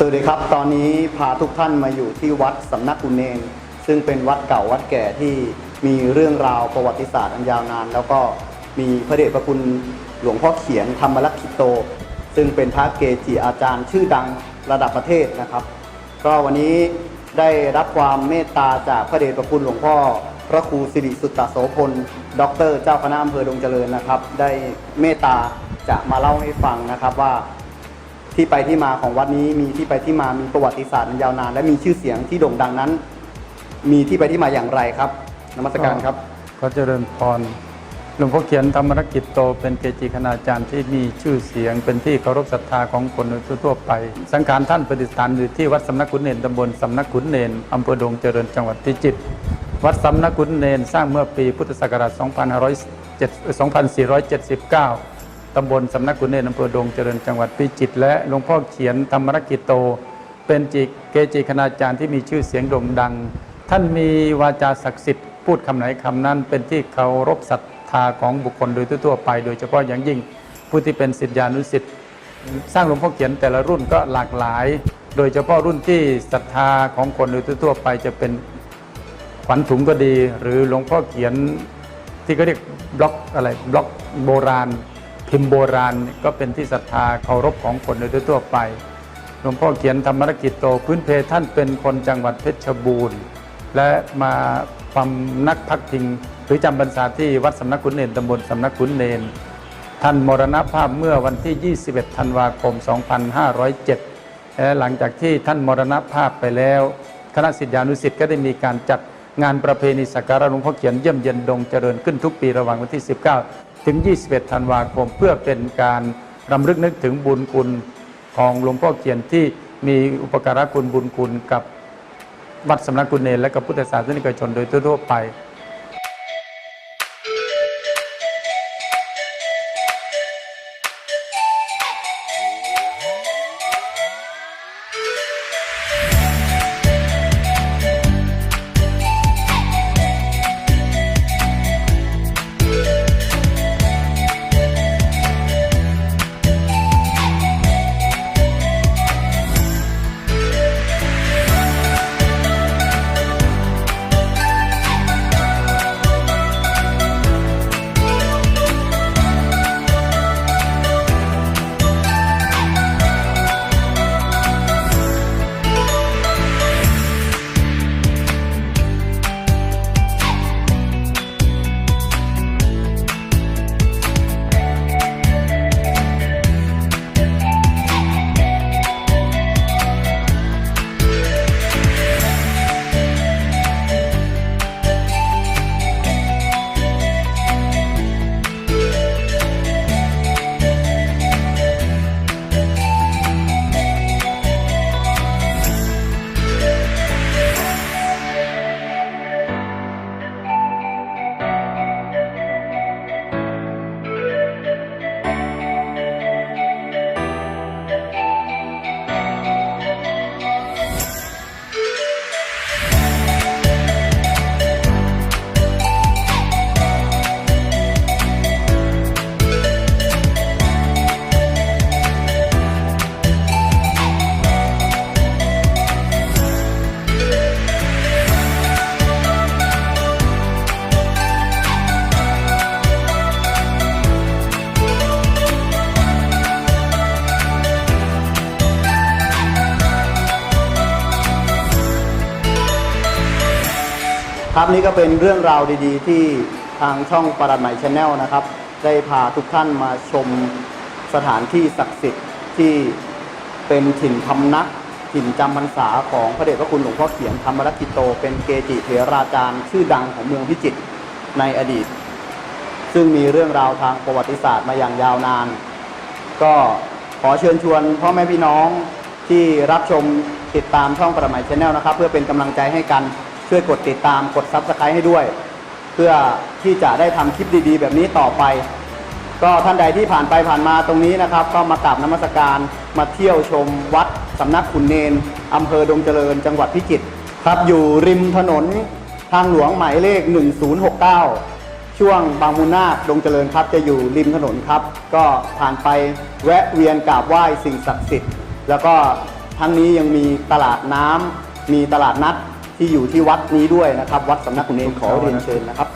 สวัสดีครับ ตอนนี้พาทุกท่านมาอยู่ที่วัดสำนักกุนเนน ซึ่งเป็นวัดเก่าวัดแก่ที่มีเรื่องราวประวัติศาสตร์อันยาวนาน แล้วก็มีพระเดชพระคุณหลวงพ่อเขียนธรรมลักขิโต ซึ่งเป็นพระเกจิอาจารย์ชื่อดังระดับประเทศนะครับ ก็วันนี้ได้รับความเมตตาจากพระเดชพระคุณหลวงพ่อ พระครูสิริสุตตโสพลด็อกเตอร์เจ้าคณะอำเภอดงเจริญนะครับ ได้เมตตาจะมาเล่าให้ฟังนะครับว่า ที่ไปที่มาของวัดนี้มีที่ไปที่มามีประวัติศาสตร์อันยาวนาน และมีชื่อเสียงที่โด่งดังนั้น มีที่ไปที่มาอย่างไรครับนมัสการครับขอเจริญพรหลวงพ่อเขียนธรรมรกิจโตเป็นเกจิคณาจารย์ที่มีชื่อเสียง เป็นที่เคารพศรัทธาของคนทั่วไป สังขารท่านประดิษฐานอยู่ที่วัดสำนักขุนเนนตำบลสำนักขุนเนนอำเภอดงเจริญจังหวัดพิจิตรวัดสำนักขุนเนนสร้างเมื่อปีพุทธศักราช2579 ตำบลสำนักขุนเนนอำเภอดงเจริญจังหวัดพิจิตรและหลวงพ่อเขียนธรรมรกิโต เป็นจิเกจิคณาจารย์ที่มีชื่อเสียงโด่งดัง ท่านมีวาจาศักดิ์สิทธิ์พูดคำไหนคำนั้น เป็นที่เคารพศรัทธาของบุคคลโดยทั่วไป โดยเฉพาะอย่างยิ่งผู้ที่เป็นศิษยานุศิษย์สร้างหลวงพ่อเขียนแต่ละรุ่นก็หลากหลาย โดยเฉพาะรุ่นที่ศรัทธาของคนโดยทั่วไปจะเป็นขวัญถุงก็ดี หรือหลวงพ่อเขียนที่เขาเรียกบล็อกอะไรบล็อกโบราณ พิมพ์โบราณก็เป็นที่ศรัทธาเคารพของคนโดยทั่วไป หลวงพ่อเขียนธรรมรกิจโตพื้นเพท่านเป็นคนจังหวัดเพชรบูรณ์ และมาความนักพักพิงหรือจำพรรษาที่วัดสำนักขุนเนนตำบลสำนักขุนเนน ท่านมรณภาพเมื่อวันที่ 21 ธันวาคม 2507 และหลังจากที่ท่านมรณภาพไปแล้วคณะศิษยานุศิษย์ก็ได้มีการจัดงานประเพณีสักการะหลวงพ่อเขียนเยี่ยมเยียนดงเจริญขึ้นทุกปีระหว่างวันที่ 19 ถึง 21 ธันวาคม เพื่อเป็นการรำลึกนึกถึงบุญคุณของหลวงพ่อเขียนที่มีอุปการะคุณบุญคุณกับวัดสำนักกุณเนรและกับพุทธศาสนิกชนโดยทั่วไป ครับนี่ก็เป็นเรื่องราวดีๆ ที่ทางช่องปรัดใหม่ชาแนลนะครับ ได้พาทุกท่านมาชมสถานที่ศักดิ์สิทธิ์ที่เป็นถิ่นพำนักถิ่นจำพรรษาของพระเดชพระคุณหลวงพ่อเขียนธรรมรักิโต เป็นเกจิเถราจารย์ชื่อดังของเมืองพิจิตรในอดีต ซึ่งมีเรื่องราวทางประวัติศาสตร์มาอย่างยาวนาน ก็ขอเชิญชวนพ่อแม่พี่น้องที่รับชมติดตามช่องประหม่ชาแนลนะครับ เพื่อเป็นกำลังใจให้กัน ช่วยกดติดตามกดซับสไครต์ให้ด้วย เพื่อที่จะได้ทำคลิปดีๆ แบบนี้ต่อไป ก็ท่านใดที่ผ่านไปผ่านมาตรงนี้นะครับ ก็มากราบนมัสการมาเที่ยวชมวัดสำนักขุนเนนอำเภอดงเจริญ จังหวัดพิจิตรครับอยู่ริมถนนทางหลวงหมายเลข 1069 ช่วงบางมูลนาคดงเจริญครับ จะอยู่ริมถนนครับ ก็ผ่านไปแวะเวียนกราบไหว้สิ่งศักดิ์สิทธิ์แล้วก็ทั้งนี้ยังมีตลาดน้ำมีตลาดนัด ที่อยู่ที่วัดนี้ด้วยนะครับ วัดสำนักขุนเนรขอเรียนเชิญนะครับ